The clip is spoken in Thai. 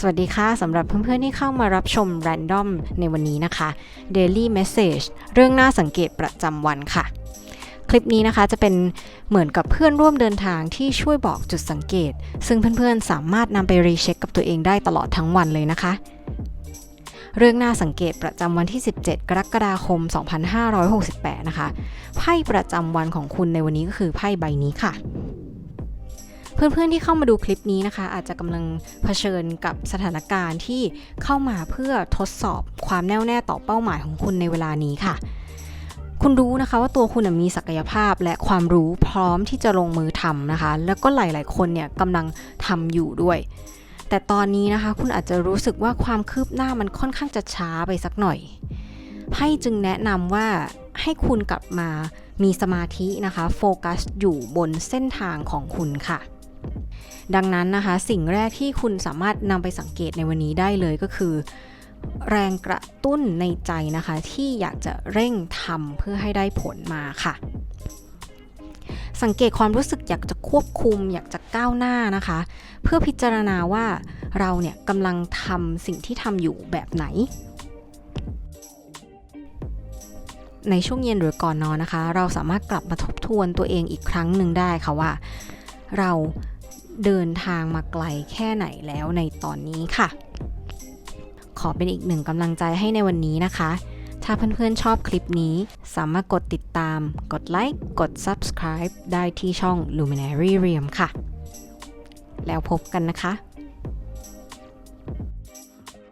สวัสดีค่ะสำหรับเพื่อนๆที่เข้ามารับชม Random ในวันนี้นะคะ Daily Message เรื่องน่าสังเกตประจำวันค่ะ คลิปนี้นะคะจะเป็นเหมือนกับเพื่อนร่วมเดินทางที่ช่วยบอกจุดสังเกต ซึ่งเพื่อนๆสามารถนำไปรีเช็คกับตัวเองได้ตลอดทั้งวันเลยนะคะ เรื่องน่าสังเกตประจำวันที่ 17 กรกฎาคม 2568 นะคะ ไพ่ประจำวันของคุณในวันนี้ก็คือไพ่ใบนี้ค่ะ เพื่อนๆที่เข้ามาดูคลิปนี้นะคะ อาจจะกำลังเผชิญกับสถานการณ์ที่เข้ามาเพื่อทดสอบความแน่วแน่ต่อเป้าหมายของคุณในเวลานี้ค่ะ คุณรู้นะคะว่าตัวคุณมีศักยภาพและความรู้พร้อมที่จะลงมือทำนะคะ แล้วก็หลายๆ คนเนี่ยกำลังทำอยู่ด้วยแต่ตอนนี้นะคะคุณอาจจะรู้สึกว่าความคืบหน้ามันค่อนข้างจะช้าไปสักหน่อยไพ่จึงแนะนำว่าให้คุณกลับมามีสมาธินะคะ โฟกัสอยู่บนเส้นทางของคุณค่ะ ดังนั้นนะคะ สิ่งแรกที่คุณสามารถนำไปสังเกตในวันนี้ได้เลยก็คือ แรงกระตุ้นในใจนะคะ ที่อยากจะเร่งทำเพื่อให้ได้ผลมาค่ะ สังเกตความรู้สึกอยากจะควบคุม อยากจะก้าวหน้านะคะ เพื่อพิจารณาว่าเราเนี่ยกำลังทำสิ่งที่ทำอยู่แบบไหนในช่วงเย็นหรือก่อนนอนนะคะ เราสามารถกลับมาทบทวนตัวเองอีกครั้งหนึ่งได้ค่ะว่า เราเดินทางมาไกลแค่ไหนแล้วในตอนนี้ค่ะ ขอเป็นอีกหนึ่งกำลังใจให้ในวันนี้นะคะ ถ้าเพื่อนๆชอบคลิปนี้ สามารถกดติดตาม กดไลค์กด subscribe ได้ที่ช่อง Luminary r e a m ค่ะ แล้วพบกันนะคะ